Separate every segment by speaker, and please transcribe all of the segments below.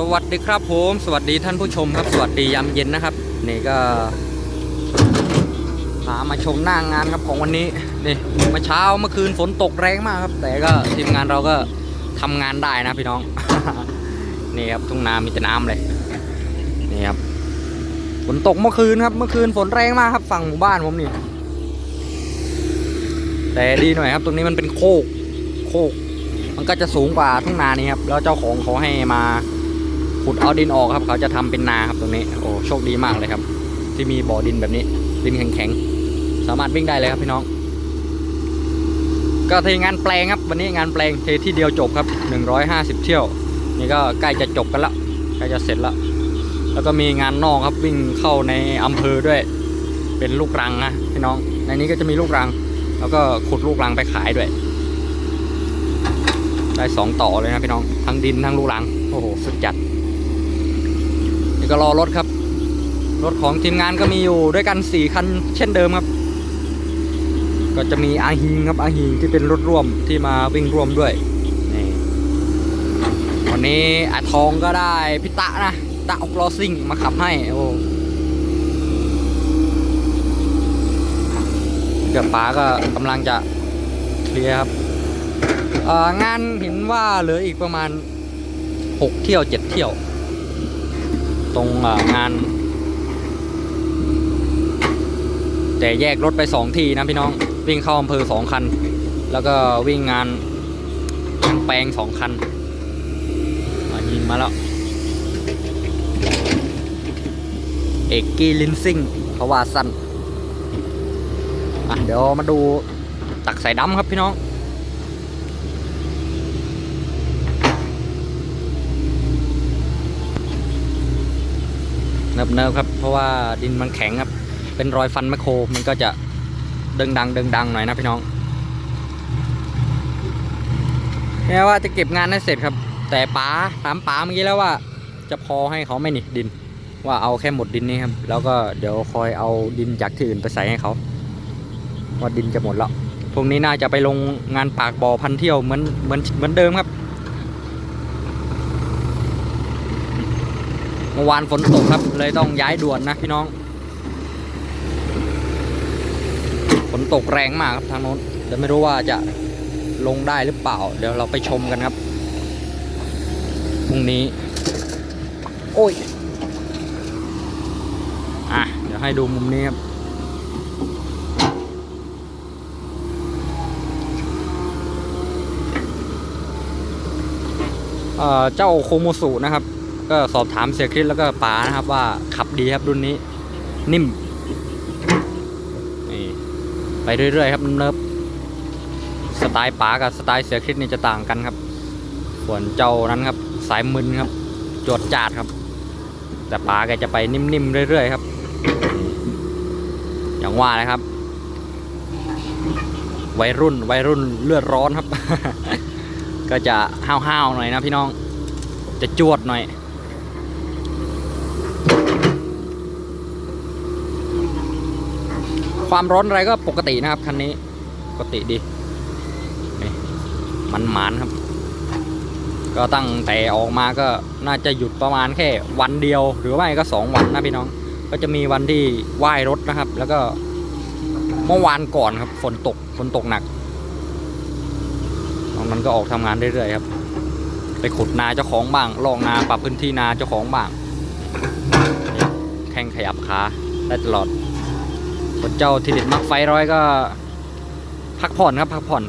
Speaker 1: สวัสดีครับผม สวัสดีท่านผู้ชมครับ สวัสดียามเย็นนะครับ นี่ก็พามาชมหน้างงานครับของวันนี้นี่เมื่อเช้าเมื่อคืนฝนตกแรงมากครับ แต่ก็ทีมงานเราก็ทำงานได้นะพี่น้อง นี่ครับทุ่งนามีแต่น้ำเลยนี่ครับฝนตกเมื่อคืนครับ เมื่อคืนฝนแรงมากครับฝั่งหมู่บ้านผมนี่แต่ดีหน่อยครับ ตรงนี้มันเป็นโคกโคกมันก็จะสูงกว่าทุ่งนานี้ครับ แล้วเจ้าของเขาให้มา ขุดเอาดินออกครับ เขาจะทำเป็นนาครับตรงนี้โอ้โชคดีมากเลยครับ ที่มีบ่อดินแบบนี้ ดินแข็งๆสามารถวิ่งได้เลยครับพี่น้อง ก็เทงานแปลงครับ วันนี้งานแปลงเทที่เดียวจบครับ 150 เที่ยว นี่ก็ใกล้จะจบกันละใกล้จะเสร็จละแล้วก็มีงานนอกครับวิ่งเข้าในอำเภอด้วย เป็นลูกรังนะพี่น้อง ในนี้ก็จะมีลูกรัง แล้วก็ขุดลูกรังไปขายด้วยได้สองต่อเลยนะพี่น้อง ทั้งดินทั้งลูกรัง โอ้โห สุดจัด นี่ก็รอรถครับ รถของทีมงานก็มีอยู่ด้วยกันสี่คันเช่นเดิมครับ ก็จะมีอาฮิงครับอาฮิงที่เป็นรถร่วมที่มาวิ่งร่วมด้วยนี่วันนี้อาทองก็ได้พิตะนะตะออกลอซิ่งมาขับให้โอ้เกือบป๋าก็กำลังจะเคลียร์ครับงานเห็นว่าเหลืออีกประมาณ 6 เที่ยว 7 เที่ยว ตรงงาน แต่แยกรถไป2ทีนะพี่น้องวิ่งเข้าอำเภอ2คัน แล้วก็วิ่งงานช่างแปลง2คันมายิงมาแล้วเอกกี้ลินซิงเขาว่าสั้นอะเดี๋ยวมาดูตักใส่ดำครับพี่น้อง เนิบๆครับ เพราะว่าดินมันแข็งครับ เป็นรอยฟันแมคโครมันก็จะเดิงดังเดิงดังหน่อยนะพี่น้องแม้ว่าจะเก็บงานให้เสร็จครับ แต่ป๋าถามป๋าเมื่อกี้แล้วว่า จะพอให้เขาไหม่นี่ดิน ว่าเอาแค่หมดดินนี้ครับ แล้วก็เดี๋ยวคอยเอาดินจากที่อื่นไปใส่ให้เขาว่าดินจะหมดแล้วพรุ่งนี้น่าจะไปลงงานปากบ่อพันเที่ยวเหมือนเหมือนเหมือนเดิมครับ มื่อวานฝนตกครับ เลยต้องย้ายด่วนนะพี่น้อง ฝนตกแรงมากครับทางโน้นเดี๋ยวไม่รู้ว่าจะลงได้หรือเปล่า เดี๋ยวเราไปชมกันครับพรุ่งนี้ โอ้ยอะเดี๋ยวให้ดูมุมนี้ครับเอ่อเจ้าโคโมสุนะครับ ก็สอบถามเสียคริสแล้วก็ป๋านะครับว่าขับดีครับรุ่นนี้ นิ่มนี่ไปเรื่อยๆครับเนิบสไตล์ป๋ากับสไตล์เสียคริสนี่จะต่างกันครับ ส่วนเจ้านั้นครับ สายมึนครับจวดจาดครับ แต่ป๋าแกจะไปนิ่มๆเรื่อยๆครับ อย่างว่านะครับวัยรุ่นวัยรุ่นเลือดร้อนครับ ก็จะห้าวๆหน่อยนะพี่น้องจะจวดหน่อย ความร้อนอะไรก็ปกตินะครับคันนี้ปกติดีนี่มันหมานครับ ก็ตั้งแต่ออกมาก็น่าจะหยุดประมาณแค่วันเดียว หรือไม่ก็สองวันนะพี่น้อง ก็จะมีวันที่ไหว้รถนะครับ แล้วก็เมื่อวานก่อนครับฝนตกฝนตกหนักตอนนั้นก็ออกทำงานเรื่อยๆครับ ไปขุดนาเจ้าของบ้างลองนาปรับพื้นที่นาเจ้าของบ้างแข้งขยับขาได้ตลอด ส่วนเจ้าทีเด็ดมักไฟร้อยก็ พักผ่อนครับพักผ่อน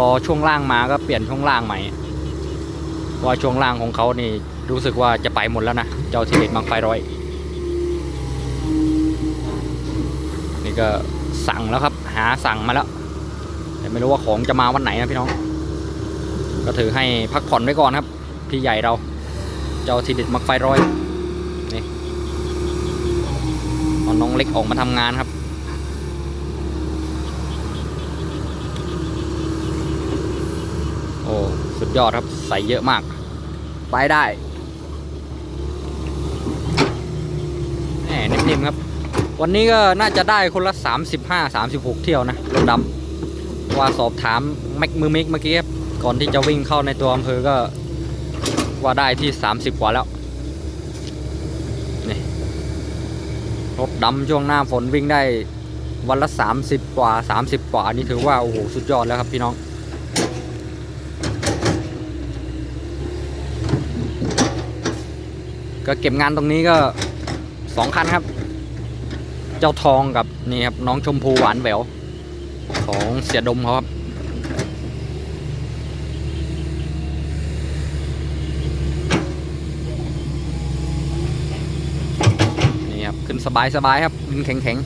Speaker 1: รอช่วงล่างมาก็เปลี่ยนช่วงล่างใหม่ราะว่าช่วงล่างของเขานี่รู้สึกว่าจะไปหมดแล้วนะเจ้าทีเด็ดมักไฟร้อย นี่ก็สั่งแล้วครับ หาสั่งมาแล้ว แต่ไม่รู้ว่าของจะมาวันไหนนะพี่น้อง ก็ถือให้พักผ่อนไว้ก่อนครับ พี่ใหญ่เรา เจ้าทีเด็ดมักไฟร้อยนี่เอน้องเล็กออกมาทำงานครับ โอ้ สุดยอดครับใส่เยอะมาก ไปได้แหมนิ่มๆครับ วันนี้ก็น่าจะได้คนละ 35 36 เที่ยวนะรถดำว่าสอบถามแม็กมือมิกเมื่อกี้ครับก่อนที่จะวิ่งเข้าในตัวอำเภอก็ว่าได้ที่ 30 กว่าแล้วนี่รถดำช่วงหน้าฝนวิ่งได้วันละ 30 กว่า 30 กว่านี่ถือว่า โอ้โห สุดยอดแล้วครับพี่น้อง ก็เก็บงานตรงนี้ก็สองคันครับ เจ้าทองกับนี่ครับน้องชมพูหวานแหววของเสียดมเขาครับนี่ครับขึ้นสบายสบายครับดินแข็งแข็ง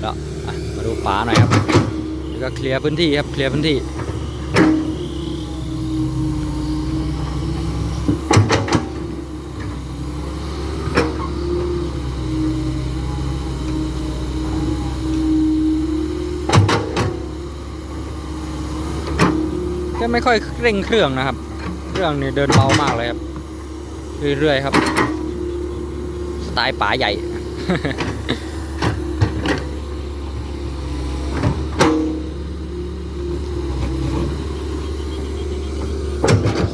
Speaker 1: แล้วอะมาดูฝาหน่อยครับ ก็เคลียร์พื้นที่ครับ เคลียร์พื้นที่ก็ไม่ค่อยเร่งเครื่องนะครับ เครื่องนี่เดินเบามากเลยครับ เรื่อยๆครับ สไตล์ป๋าใหญ่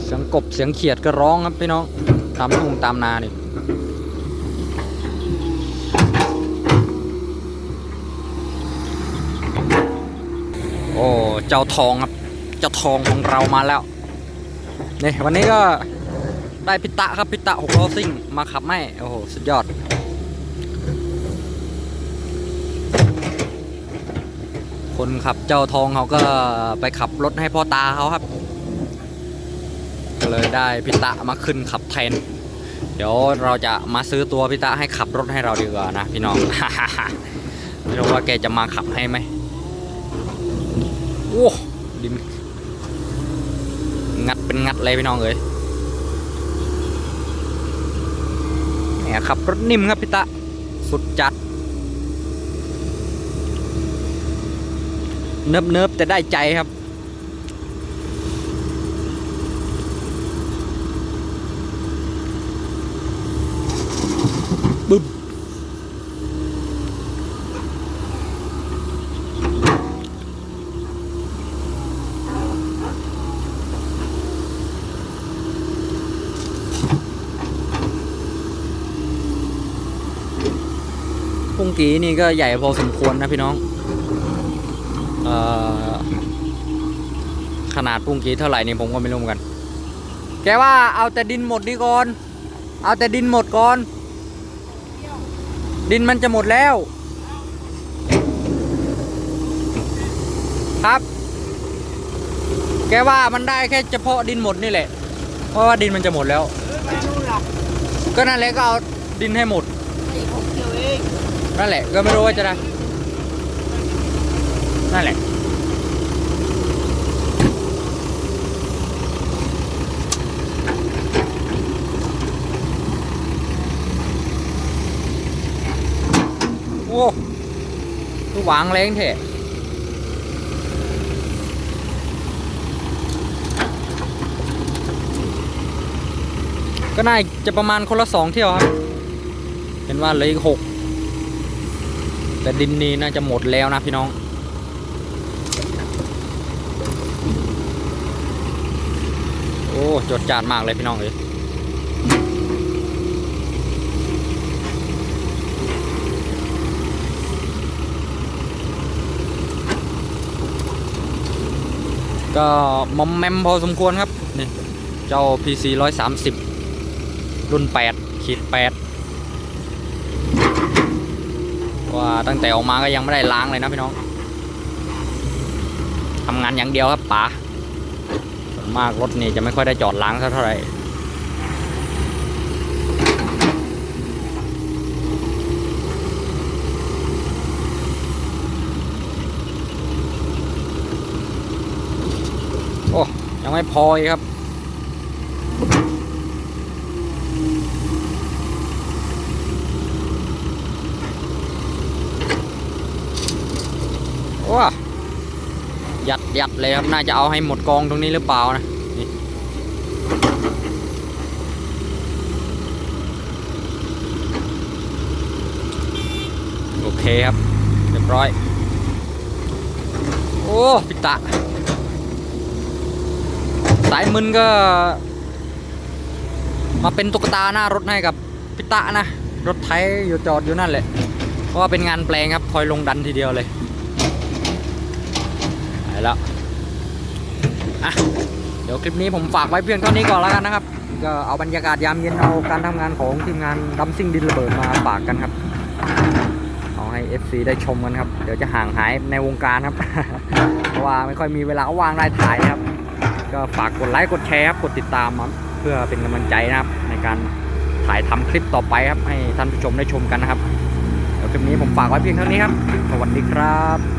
Speaker 1: เสียง กบเสียงเขียดก็ร้องครับพี่น้องตามทุ่งตามนานี่โอ้เจ้าทองครับเจ้าทองของเรามาแล้วนี่วันนี้ก็ได้พิตะครับพิตะหกล้อซิ่งมาขับไม่โอ้โหสุดยอดคนขับเจ้าทองเขาก็ไปขับรถให้พ่อตาเขาครับ ก็เลยได้พิตะมาขึ้นขับแทน เดี๋ยวเราจะมาซื้อตัวพิตะให้ขับรถให้เราดีกว่านะพี่น้อง ไม่รู้ว่าแกจะมาขับให้ไหมโอ้ดินงัดเป็นงัดเลยพี่น้องเอ้ยแหมขับรถนิ่มครับพี่ตะ สุดจัด เนิบเนิบๆแต่ได้ใจครับ บึ้มพุงกีนี่ก็ใหญ่พอสมควรนะพี่น้องออขนาดพุ่งกีเท่าไหร่นี่ผมก็ไม่รู้เหมือนกัน แกว่าเอาแต่ดินหมดนี่ก่อน เอาแต่ดินหมดก่อน ดินมันจะหมดแล้ว ครับ แกว่ามันได้แค่เฉพาะดินหมดนี่แหละ เพราะว่าดินมันจะหมดแล้ว
Speaker 2: ไปนู่นล่ะ
Speaker 1: ก็นั่นแหละก็เอาดินให้หมด
Speaker 2: ไอ้ของเกี่ยวเอง
Speaker 1: นั่นแหละ ก็ไม่รู้ว่าจะได้ นั่นแหละ โอ้คือวางแรงเถอะก็น่าจะประมาณคนละสองเที่ยวครับ เห็นว่าเหลืออีกหกแต่ดินนี้น่าจะหมดแล้วนะพี่น้อง โอ้ จดจานมากเลยพี่น้องเลย ก็มอมแมมพอสมควรครับนี่เจ้า PC 130 รุ่น 8 ขีด 8 ว่าตั้งแต่ออกมาก็ยังไม่ได้ล้างเลยนะพี่น้องทำงานอย่างเดียวครับป๋าส่วนมากรถนี่จะไม่ค่อยได้จอดล้างเท่าไหร่ โอ้ ยังไม่พออีกครับ ว้ายัดยัดเลยครับ น่าจะเอาให้หมดกองตรงนี้หรือเปล่านะโอเคครับ เรียบร้อย โอ้ปิตะ สายมึนก็ มาเป็นตุ๊กตาหน้ารถให้กับพิตะนะ รถไถอยู่จอดอยู่นั่นแหละ เพราะว่าเป็นงานแปลงครับ คอยลงดันทีเดียวเลยไปแล้วอะเดี๋ยวคลิปนี้ผมฝากไว้เพียงเท่านี้ก่อนแล้วกันนะครับ ก็เอาบรรยากาศยามเย็นเอาการทำงานของทีมงานดัมซิ่งดินระเบิดมาฝากกันครับเอาให้ FC ได้ชมกันครับ เดี๋ยวจะห่างหายในวงการครับ เพราะว่าไม่ค่อยมีเวลาว่างได้ถ่ายครับ ก็ฝากกดไลค์กดแชร์ครับกดติดตามครับเพื่อเป็นกำลังใจนะครับ ในการถ่ายทำคลิปต่อไปครับ ให้ท่านผู้ชมได้ชมกันนะครับเดี๋ยวคลิปนี้ผมฝากไว้เพียงเท่านี้ครับ สวัสดีครับ